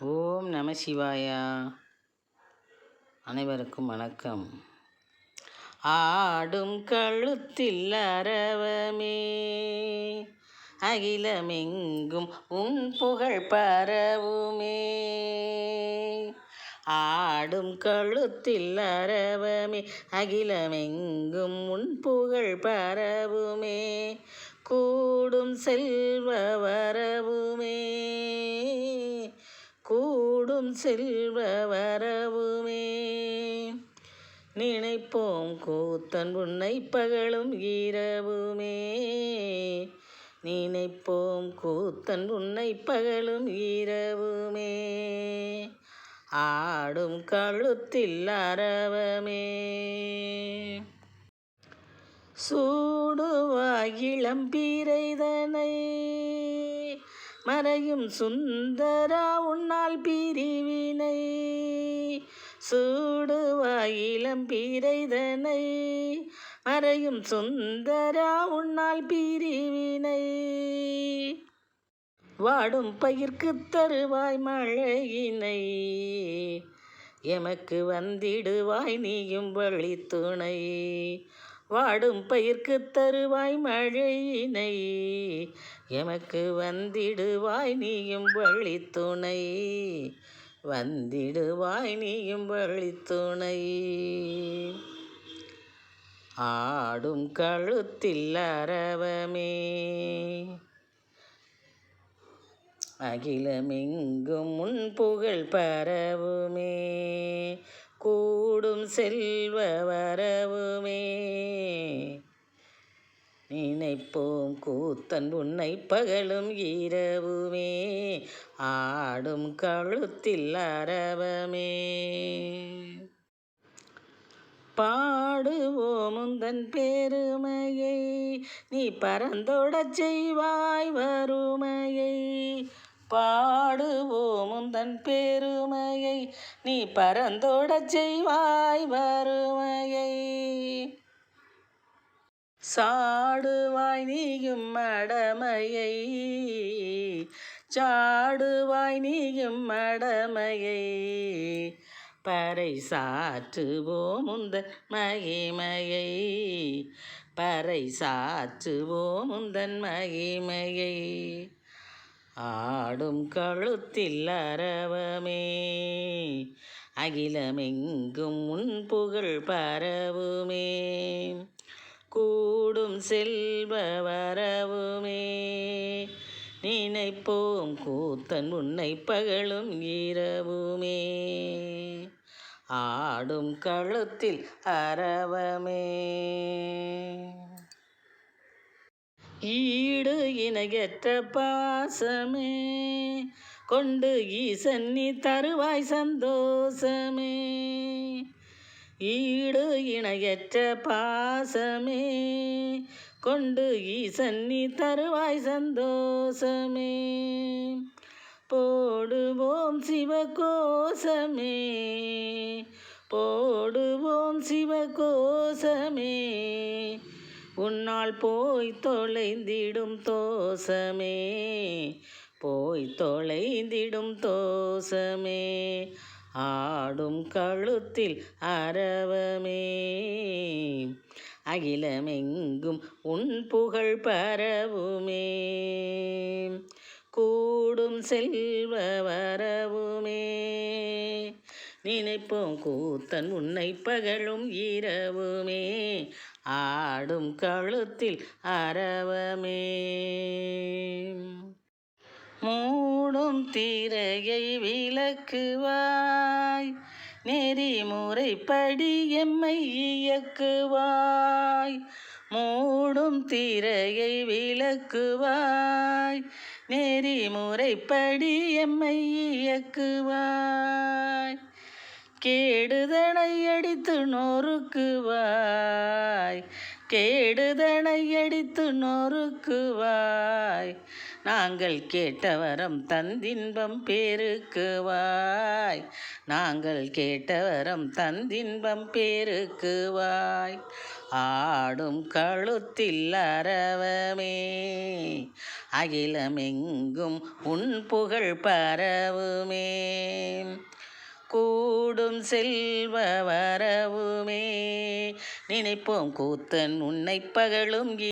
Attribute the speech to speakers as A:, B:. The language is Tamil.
A: ஓம் நம சிவாயா. அனைவருக்கும் வணக்கம். ஆடும் கழுத்தில் அரவமே அகிலமெங்கும் உன் புகழ் பரவுமே. ஆடும் கழுத்தில் அரவமே அகிலமெங்கும் உன் புகழ் பரவுமே. கூடும் செல்வ வரவுமே. செல்வ வரவுமே. நினைப்போம் கூத்தன் உன்னை பகலும் இரவுமே. நினைப்போம் கூத்தன் உன்னை பகலும் இரவுமே. ஆடும் கழுத்தில் அரவமே. சூடுவாயிளம்பீரைதனை மறையும் சுந்தரா உன்னால் பிரிவினை. சூடுவாயிலம் பிறைதனை. மறையும் சுந்தரா உன்னால் பிரிவினை. வாடும் பயிர்க்கு தருவாய் மழையினை. எமக்கு வந்திடுவாய் நீயும் வழி துணை வாடும் பயிர்க்கு தருவாய் மழையினை. எமக்கு வந்திடுவாய் நீயும் வழி துணை வந்திடுவாய் நீயும் வழி துணை ஆடும் கழுத்தில் அரவமே. அகிலமெங்கும் முன் புகழ் பரவுமே. கூடும் செல்வ வரவுமே. நினைப்போம் கூத்தன் உன்னை பகலும் இரவுமே. ஆடும் கழுத்தில் அரவமே. பாடுவோம் முந்தன் பெருமையை. நீ பறந்தோடச் செய்வாய் வறுமையை. பாடுவோம் முந்தன் பெருமையை. நீ பறந்தோடச் செய்வாய் வறுமையை. சாடுவாய் நீயும் மடமையை சாடுவாய் நீயும் மடமையை பறை சாற்றுவோம் உந்தன் மகிமையை பறை சாற்றுவோம் உந்தன் மகிமையை. ஆடும் கழுத்தில் அரவமே அகிலமெங்கும் உன் புகழ் பரவுமே. கூடும் செல்வ வரவுமே. நினைப்போம் கூத்தன் உன்னை பகலும் இரவுமே. ஆடும் கழுத்தில் அரவமே. ஈடு இணையற்ற பாசமே. கொண்டு ஈசன் நீ தருவாய் சந்தோஷமே. ஈடு இணையற்ற பாசமே கொண்டு ஈசன் நீ தருவாய் சந்தோஷமே. போடுவோம் சிவகோசமே போடுவோம் சிவகோசமே உன்னால் போய் தொலைந்திடும் தோசமே போய் தொலைந்திடும் தோசமே ஆடும் கழுத்தில் அரவமே. அகிலமெங்கும் உன் புகழ் பரவுமே. கூடும் செல்வ வரவுமே. நினைப்போம் கூத்தன் உன்னை பகலும் இரவுமே. ஆடும் கழுத்தில் அரவமே. உன் தீரையை விளக்குவாய். நெறிமுறைப்படி எம்மை இயக்குவாய். மூடும் திரையை விளக்குவாய். நெறிமுறைப்படி எம்மை இயக்குவாய். கேடுதனை அடித்து நொறுக்குவாய். கேடுதனை அடித்து நொறுக்குவாய். நாங்கள் கேட்டவரம் தந்தின்பம் பெருக்குவாய். நாங்கள் கேட்டவரம் தந்தின்பம் பெருக்குவாய். ஆடும் கழுத்தில் அரவமே அகிலமெங்கும் உன் புகழ் பரவுமே. கூடும் செல்வ வரவுமே நினைப்போம் கூத்தன் உன்னை பகலும்